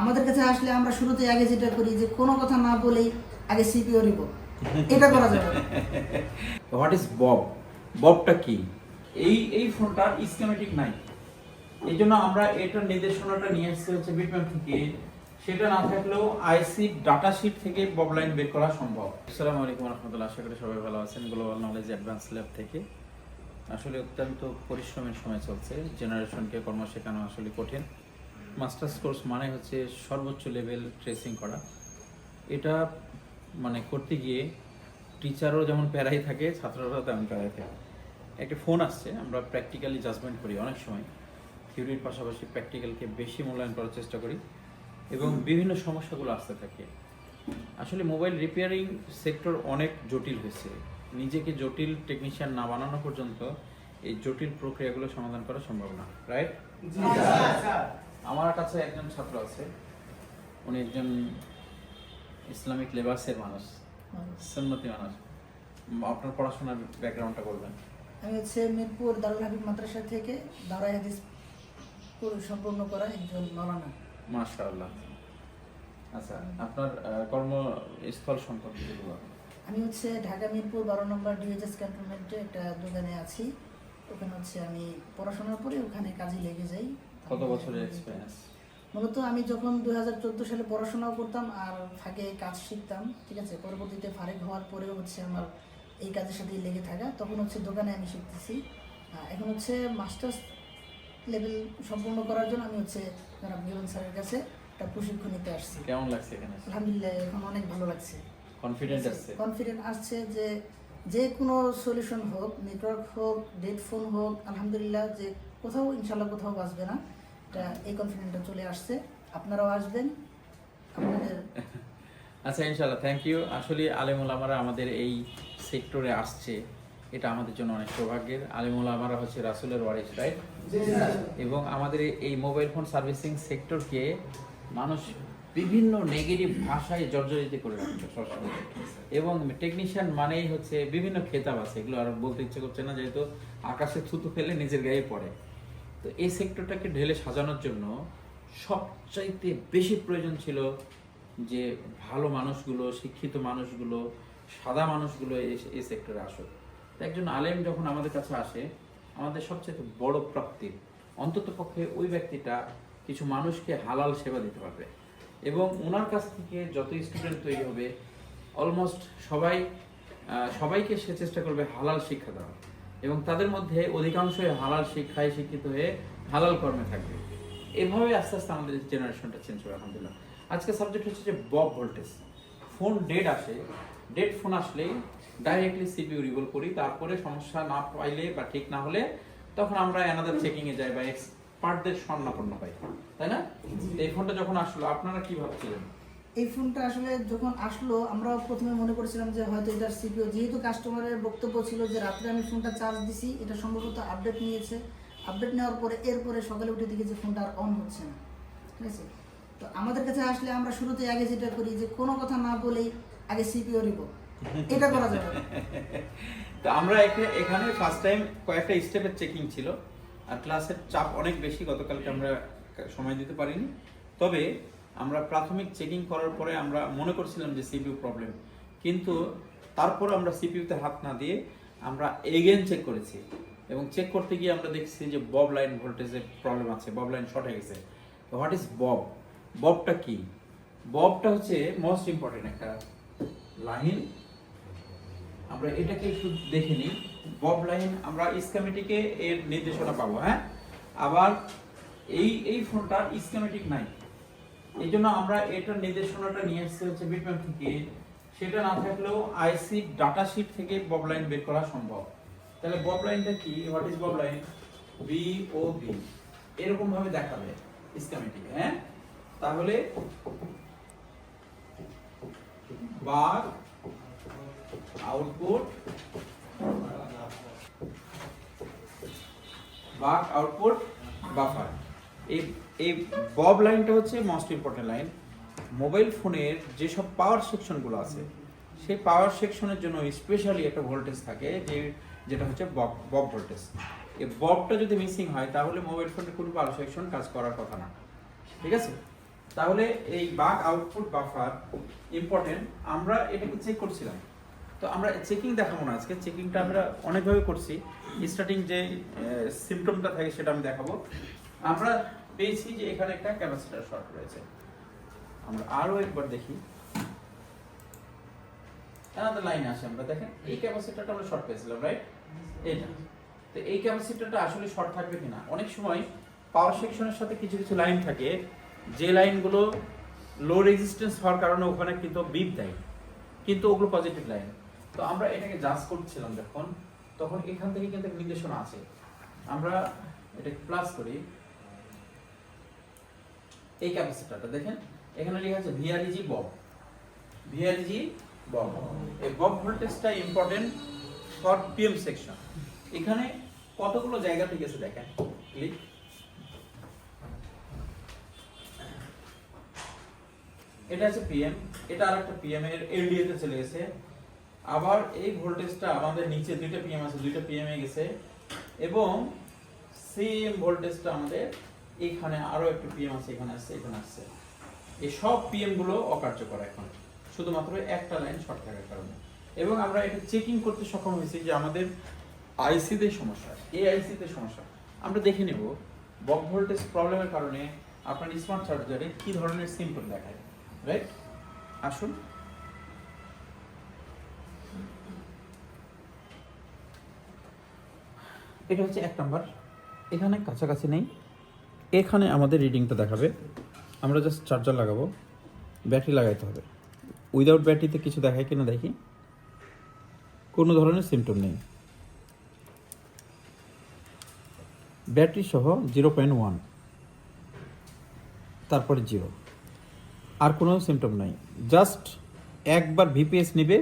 আমাদের কাছে আসলে আমরা শুরুতে আগে যেটা করি যে কোনো কথা না বলেই আগে সিপিও রিপোর্ট এটা করা যাবে হোয়াট ইজ বব ববটা কি? এই এই ফোনটার স্কিমেটিক নাই। এই জন্য আমরা এটার নির্দেশনাটা নিয়ে এসেছি হচ্ছে বিটম্যাপ থেকে। সেটা না থাকলেও আইসি ডাটা শিট থেকে বব লাইন বের করা সম্ভব। আসসালামু আলাইকুম রহমতুল্লাহ আশা করি সবাই ভালো আছেন। গ্লোবাল নলেজ অ্যাডভান্স ল্যাব থেকে। আসলে অত্যন্ত পরিশ্রমের সময় চলছে। জেনারেশনকে কর্ম শেখানো আসলে কঠিন। মাস্টার্স কোর্স মানে হচ্ছে সর্বোচ্চ লেভেল ট্রেসিং করা। এটা মানে করতে গিয়ে টিচারও যেমন প্যারাই থাকে ছাত্ররাও তেমন প্যারাই থাকে। একটা ফোন আসছে আমরা প্র্যাকটিক্যালি জাজমেন্ট করি অনেক সময়। থিওরির পাশাপাশি প্র্যাকটিক্যালকে বেশি মূল্যায়ন করার চেষ্টা করি এবং বিভিন্ন সমস্যাগুলো আসতে থাকে। আসলে মোবাইল রিপেয়ারিং সেক্টর অনেক জটিল হয়েছে। নিজেকে জটিল টেকনিশিয়ান না বানানো পর্যন্ত এই জটিল প্রক্রিয়াগুলো সমাধান করা সম্ভব না রাইট আমার কাছে একজন ছাত্র আছে। উনি একজন ইসলামিক লেবাসের মানুষ সন্নতি মানুষ। আপনার পড়াশোনার ব্যাকগ্রাউন্ডটা বলবেন। আমি হচ্ছে মিরপুর দারুল হাবিব মাদ্রাসা থেকে দাওরাই হাদিস পুরো সম্পূর্ণ করা একজন মৌলানা মাশাআল্লাহ। আচ্ছা আপনার কর্মস্থল সম্পর্কে। আমি হচ্ছে ঢাকা মিরপুর বারো নম্বর ডিএইচএস ক্যান্টনমেন্টে একটা দোকানে আছি। ওখানে হচ্ছে আমি পড়াশোনার পরে ওখানে কাজে লেগে যাই। কত বছরের এক্সপিরিয়েন্স মূলত আমি যখন দুই হাজার চোদ্দ সালে পড়াশোনাও করতাম আর ফাঁকে কাজ শিখতাম ঠিক আছে? পরবর্তীতে ফারেক হওয়ার পরেও হচ্ছে আমার এই কাজের সাথেই লেগে থাকা। তখন হচ্ছে দোকানে আমি শিখতেছি। এখন হচ্ছে মাস্টার্স লেভেল সম্পূর্ণ করার জন্য আমি হচ্ছে জনাব মিলন স্যারের কাছে একটা প্রশিক্ষণ নিতে আসছি। কেমন লাগছে এখানে? আলহামদুলিল্লাহ এখন অনেক ভালো লাগছে। কনফিডেন্ট আসছে কনফিডেন্ট আসছে যে যে কোনো সলিউশন হোক নেটওয়ার্ক হোক ডেট ফোন হোক আলহামদুলিল্লাহ যে কোথাও ইনশাল্লাহ কোথাও বাঁচবে না। এটা এই কনফিডেন্টটা চলে আসছে। আপনারাও আসবেন। আপনাদের আচ্ছা ইনশাআল্লাহ থ্যাংক ইউ আসলে আলেমুল আমারা আমাদের এই সেক্টরে আসছে। এটা আমাদের জন্য অনেক সৌভাগ্যের। আলেমুল আমারা হচ্ছে রাসুলের ওয়ারিস রাইট এবং আমাদের এই মোবাইল ফোন সার্ভিসিং সেক্টরকে মানুষ বিভিন্ন নেগেটিভ ভাষায় জর্জরিত করে রাখছে সবসময়। এবং টেকনিশিয়ান মানেই হচ্ছে বিভিন্ন খেতাব আছে। এগুলো আর বলতে ইচ্ছে করছে না যেহেতু আকাশে থুতু ফেলে নিজের গায়ে পড়ে। তো এই সেক্টরটাকে ঢেলে সাজানোর জন্য সবচাইতে বেশি প্রয়োজন ছিল যে ভালো মানুষগুলো, শিক্ষিত মানুষগুলো, সাদা মানুষগুলো এই- সেক্টরে আসুক। একজন আলেম যখন আমাদের কাছে আসে, আমাদের সবচেয়ে বড় প্রাপ্তি অন্তত পক্ষে ওই ব্যক্তিটা কিছু মানুষকে হালাল সেবা দিতে পারবে এবং ওনার কাছ থেকে যত স্টুডেন্ট তৈরি হবে অলমোস্ট সবাই সবাইকে সে চেষ্টা করবে হালাল শিক্ষা দেওয়া এবং তাদের মধ্যে অধিকাংশই হালাল শিক্ষায় শিক্ষিত হয়ে হালাল কর্মে থাকবে। এভাবে আস্তে আস্তে আমাদের জেনারেশনটা চেঞ্জ হবে আলহামদুলিল্লাহ। আজকে সাবজেক্ট হচ্ছে যে বব ভোল্টেজ ফোন ডেড আসে ডেড ফোন আসলেই ডাইরেক্টলি সিপিউ রিভল করি তারপরে সমস্যা না পাইলে বা ঠিক না হলে তখন আমরা অ্যানাদার চেকিংয়ে যাই বা এক্সপার্টদের স্বর্ণাপন্ন পাই। তাই না? এই ফোনটা যখন আসলো আপনারা কি ভাবছিলেন? এই ফোনটা আসলে যখন আসলো আমরা প্রথমে মনে করেছিলাম যে হয়তো এটার সিপিও যেহেতু কাস্টমারের বক্তব্য ছিল যে রাত্রে আমি ফোনটা চার্জ দিছি, এটা সম্ভবত আপডেট নিয়েছে। আপডেট নেওয়ার পরে, এরপরে সকালে উঠে দেখি যে ফোনটা আর অন হচ্ছে না। ঠিক আছে? তো আমাদের কাছে আসলে আমরা শুরুতে আগে যেটা করি যে কোনো কথা না বলেই আগে সিপিও রিপোর্ট। এটা করা যাবে। তো আমরা এখা- এখানে ফার্স্ট টাইম কয়েকটা স্টেপের চেকিং ছিল, আর ক্লাসের চাপ অনেক বেশি, গতকালকে আমরা সময় দিতে পারিনি। তবে আমরা প্রাথমিক চেকিং করার পরে আমরা মনে করছিলাম যে সিপিউ প্রবলেম কিন্তু তারপর আমরা সিপিইউতে হাত না দিয়ে আমরা এগেন চেক করেছি এবং চেক করতে গিয়ে আমরা দেখছি যে বব লাইন ভোল্টেজের প্রবলেম আছে বব লাইন শর্ট হয়ে গেছে। হোয়াট ইজ বব ববটা কি? ববটা হচ্ছে মোস্ট ইম্পর্টেন্ট একটা লাইন আমরা এটাকে একটু দেখে নিই। বব লাইন আমরা স্কেমেটিকে এর নির্দেশনা পাবো হ্যাঁ? আবার এই এই ফোনটার স্কেমেটিক নাই। এই জন্য আমরা এটার নির্দেশনাটা নিয়ে এসেছি হচ্ছে বিটম্যাপ থেকে। সেটা না থাকলেও আইসি ডাটা শিট থেকে বব লাইন বের করা সম্ভব। তাহলে বব লাইনটা কি? What is BOB line B O B এরকম ভাবে দেখাবে স্কেমেটিক হ্যাঁ? তাহলে bar output buck output buffer এই এই বব লাইনটা হচ্ছে মোস্ট ইম্পর্টেন্ট লাইন মোবাইল ফোনের যেসব পাওয়ার সেকশনগুলো আছে, সেই পাওয়ার সেকশনের জন্য স্পেশালি একটা ভোল্টেজ থাকে যে, যেটা হচ্ছে বব বব ভোল্টেজ এই ববটা যদি মিসিং হয়, তাহলে মোবাইল ফোনের কোনো পাওয়ার সেকশন কাজ করার কথা না। ঠিক আছে? তাহলে এই বাক আউটপুট বাফার ইম্পর্টেন্ট আমরা এটাকে চেক করছিলাম। তো আমরা চেকিং দেখাবো না আজকে চেকিংটা আমরা অনেকভাবে করছি। স্টার্টিং যে সিমটমটা থাকে সেটা আমি দেখাবো। আমরা পেয়েছি যে এখানে একটা ক্যাপাসিটার শর্ট রয়েছে। আমরা আরও একবার দেখি। আমাদের লাইনে আসে আমরা, দেখেন, এই ক্যাপাসিটারটা আমরা শর্ট পেয়েছিলাম রাইট এইটা তো এই ক্যাপাসিটারটা আসলে শর্ট থাকবে কিনা? অনেক সময় পাওয়ার সেকশনের সাথে কিছু কিছু লাইন থাকে, যে লাইনগুলো লো রেজিস্ট্যান্স হওয়ার কারণে ওখানে কিন্তু বিপ দেয়। কিন্তু ওগুলো পজিটিভ লাইন তো আমরা এটাকে জাজ করছিলাম যখন, তখন এখান থেকে কিন্তু নির্দেশনা আছে। আমরা এটাকে প্লাস করি। এই ক্যাপাসিটারটা দেখেন, এখানে লেখা আছে ভিআরইজি বব। VREG BOB. এই বব ভোল্টেজটা ইম্পর্টেন্ট ফর পিএম সেকশন এখানে কতগুলো জায়গা থেকে গেছে দেখেন ক্লিক এটা আছে পিএম এটা আরেকটা পিএম এর এলডিএ তে চলে গেছে। আবার এই ভোল্টেজটা আমাদের নিচে দুইটা পিএম আছে, দুইটা পিএম এ গেছে। এবং সেম ভোল্টেজটা আমাদের এখানে আরও একটু পিএম আছে, এখানে আসছে এখানে আসছে। এই সব পিএমগুলো অকার্যকর এখন, শুধুমাত্র একটা লাইন শর্ট থাকার কারণে। এবং আমরা এটা চেকিং করতে সক্ষম হয়েছি যে আমাদের আইসিতে সমস্যা এই আইসিতে সমস্যা। আমরা দেখে নেব, বক ভোল্টেজ প্রবলেমের কারণে আপনার স্মার্ট চার্জারে কি ধরনের সিম্পল দেখায় রাইট আসুন। এটা হচ্ছে এক নম্বর এখানে কাছাকাছি নেই। এখানে আমাদের রিডিংটা দেখাবে। আমরা জাস্ট চার্জার লাগাবো। ব্যাটারি লাগাইতে হবে। উইদাউট ব্যাটারিতে কিছু দেখায় কিনা দেখি। কোনো ধরনের সিমটম নেই। ব্যাটারি সহ জিরো পয়েন্ট ওয়ান তারপরে জিরো আর কোনো সিমটম নাই। জাস্ট একবার ভিপিএস নেবে।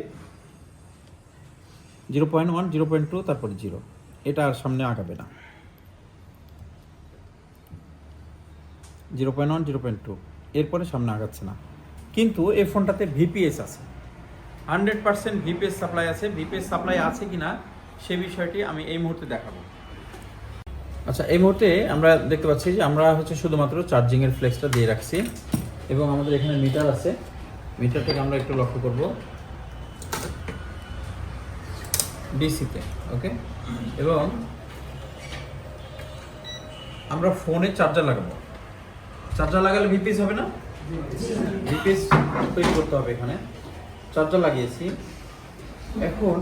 Zero point one zero point two তারপরে জিরো এটা আর সামনে আগাবে না। Zero point one, zero point two. এরপরে সামনে আগাচ্ছে না। কিন্তু এই ফোনটাতে ভিপিএস আছে। হান্ড্রেড পার্সেন্ট ভিপিএস সাপ্লাই আছে। ভিপিএস সাপ্লাই আছে কি না সে বিষয়টি আমি এই মুহূর্তে দেখাবো। আচ্ছা এই মুহূর্তে আমরা দেখতে পাচ্ছি যে আমরা হচ্ছে শুধুমাত্র চার্জিংয়ের ফ্লেক্সটা দিয়ে রাখছি এবং আমাদের এখানে মিটার আছে। মিটারটাকে আমরা একটু লক্ষ্য করব। ডিসিতে, ওকে? এবং আমরা ফোনে চার্জার লাগাবো। চার্জার লাগালে ভিপিস হবে না? ভিপিএস তৈরি করতে হবে এখানে। চার্জার লাগিয়েছি। এখন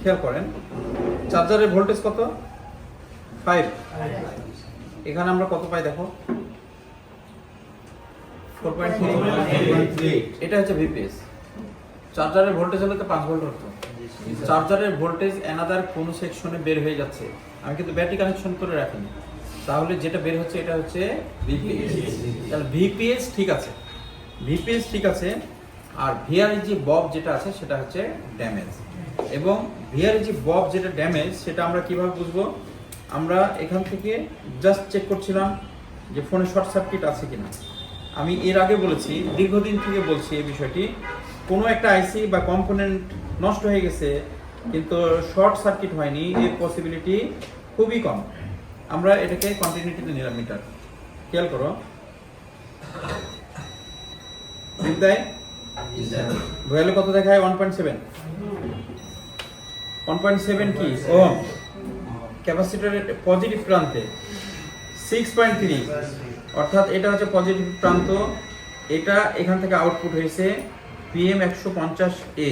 খেয়াল করেন চার্জারের ভোল্টেজ কত? ফাইভ এখানে আমরা কত পাই দেখো? ফোর পয়েন্ট থ্রি এটা হচ্ছে ভিপিএস চার্জারের ভোল্টেজ হলে তো পাঁচ ভোল্ট হতো। চার্জারের ভোল্টেজ অ্যানাদার কোন সেকশনে বের হয়ে যাচ্ছে। আমি কিন্তু ব্যাটারি কানেকশন করে রাখিনি। তাহলে যেটা বের হচ্ছে, এটা হচ্ছে ভিপিএস ভিপিএস ঠিক আছে। ভিপিএস ঠিক আছে। আর ভিআরজি বব যেটা আছে, সেটা হচ্ছে ড্যামেজ এবং ভিআরজি বব যেটা ড্যামেজ সেটা আমরা কীভাবে বুঝব? আমরা এখান থেকে জাস্ট চেক করছিলাম যে ফোনে শর্ট সার্কিট আছে কিনা। আমি এর আগে বলেছি, দীর্ঘদিন থেকে বলছি এই বিষয়টি। কোনো একটা আইসি বা কম্পোনেন্ট নষ্ট হয়ে গেছে, কিন্তু শর্ট সার্কিট হয়নি এর পসিবিলিটি খুবই কম। আমরা এটাকে কন্টিনিউটিতে নিলাম মিটার খেয়াল করো। ভ্যালু কত দেখায়? One point seven one point seven কি? ও ক্যাপাসিটারের পজিটিভ প্রান্তে। সিক্স পয়েন্ট থ্রি অর্থাৎ এটা হচ্ছে পজিটিভ প্রান্ত। এটা এখান থেকে আউটপুট হয়েছে পিএম একশো পঞ্চাশ এ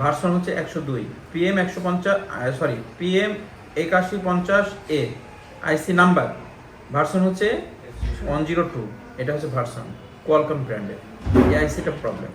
ভার্সন হচ্ছে একশো দুই। পিএম একশো পঞ্চাশ সরি পিএম একাশি পঞ্চাশ এ আইসি নাম্বার ভার্সন হচ্ছে ওয়ান জিরো টু এটা হচ্ছে ভার্সন কোয়ালকম ব্র্যান্ডের এই আইসিটা প্রবলেম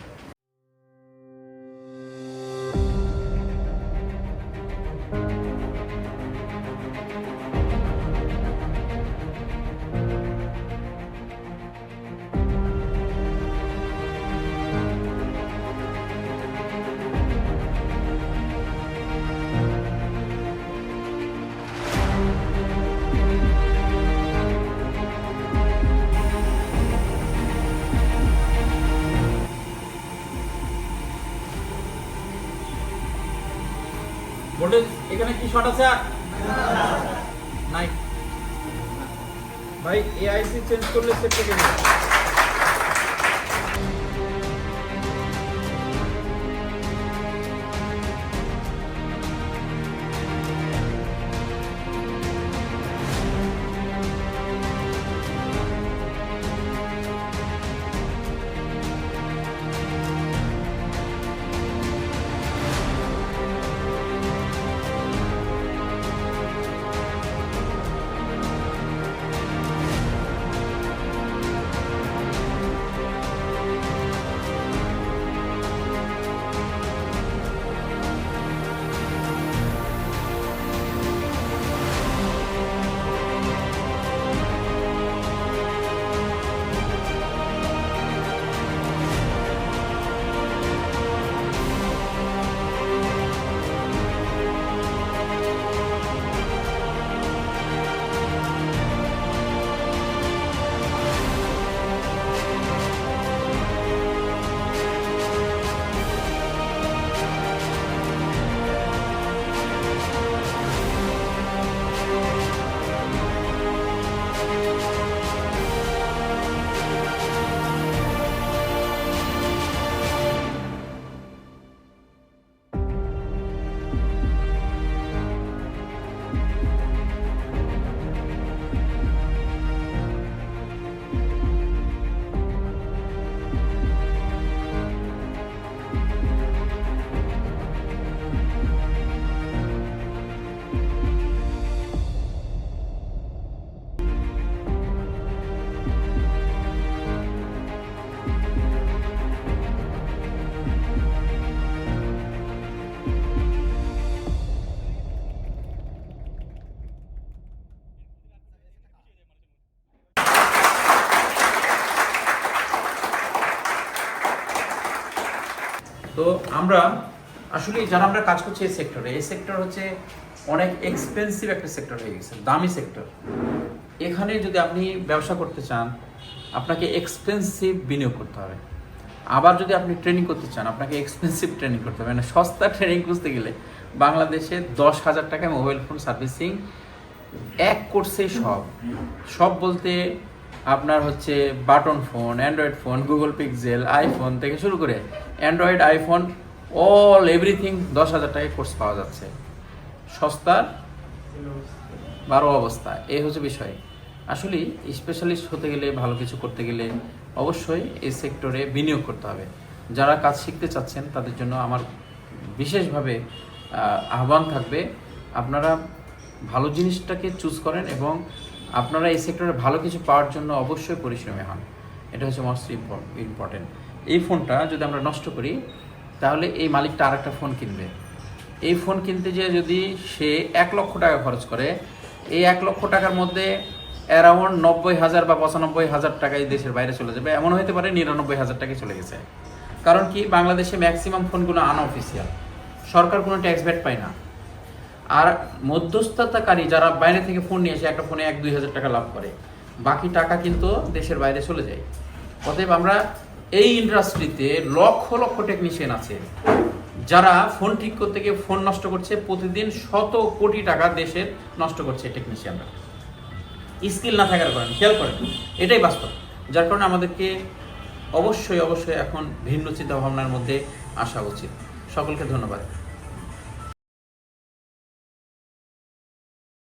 কি শর্ট আছে? আর নাই ভাই এআইসি চেঞ্জ করলে সেফটি আমরা আসলে যারা আমরা কাজ করছি এই সেক্টরে এই সেক্টর হচ্ছে অনেক এক্সপেন্সিভ একটা সেক্টর হয়ে গেছে, দামি সেক্টর এখানে যদি আপনি ব্যবসা করতে চান, আপনাকে এক্সপেন্সিভ বিনিয়োগ করতে হবে। আবার যদি আপনি ট্রেনিং করতে চান, আপনাকে এক্সপেন্সিভ ট্রেনিং করতে হবে। মানে সস্তা ট্রেনিং খুঁজতে গেলে বাংলাদেশে দশ হাজার টাকায় মোবাইল ফোন সার্ভিসিং এক কোর্সে সব। সব বলতে আপনার হচ্ছে button phone Android phone Google Pixel iPhone থেকে শুরু করে অ্যান্ড্রয়েড আইফোন অল এভরিথিং দশ হাজার টাকায় কোর্স পাওয়া যাচ্ছে। সস্তার বারো অবস্থা, এই হচ্ছে বিষয়। আসলে স্পেশালিস্ট হতে গেলে, ভালো কিছু করতে গেলে অবশ্যই এই সেক্টরে বিনিয়োগ করতে হবে। যারা কাজ শিখতে চাচ্ছেন, তাদের জন্য আমার বিশেষভাবে আহ্বান থাকবে, আপনারা ভালো জিনিসটাকে চুজ করেন এবং আপনারা এই সেক্টরে ভালো কিছু পাওয়ার জন্য অবশ্যই পরিশ্রমী হন। এটা হচ্ছে মোস্ট ইম্পর্টেন্ট এই ফোনটা যদি আমরা নষ্ট করি তাহলে এই মালিকটা আরেকটা ফোন কিনবে। এই ফোন কিনতে যেয়ে যদি সে এক লক্ষ টাকা খরচ করে, এই এক লক্ষ টাকার মধ্যে অ্যারাউন্ড নব্বই হাজার বা পঁচানব্বই হাজার টাকা এই দেশের বাইরে চলে যাবে। এমন হতে পারে নিরানব্বই হাজার টাকায় চলে গেছে। কারণ কি, বাংলাদেশে ম্যাক্সিমাম ফোনগুলো আনঅফিসিয়াল সরকার কোনো ট্যাক্স ভ্যাট পায় না। আর মধ্যস্থতাকারী যারা বাইরে থেকে ফোন নিয়ে এসে একটা ফোনে এক দুই হাজার টাকা লাভ করে। বাকি টাকা কিন্তু দেশের বাইরে চলে যায়। অতএব আমরা এই ইন্ডাস্ট্রিতে লক্ষ লক্ষ টেকনিশিয়ান আছে, যারা ফোন ঠিক করতে গিয়ে ফোন নষ্ট করছে, প্রতিদিন শত কোটি টাকা দেশের নষ্ট করছে টেকনিশিয়ানরা স্কিল না থাকার কারণে, খেয়াল করেন, এটাই বাস্তব। যার কারণে আমাদেরকে অবশ্যই অবশ্যই এখন ভিন্ন চিন্তা ভাবনার মধ্যে আসা উচিত। সকলকে ধন্যবাদ।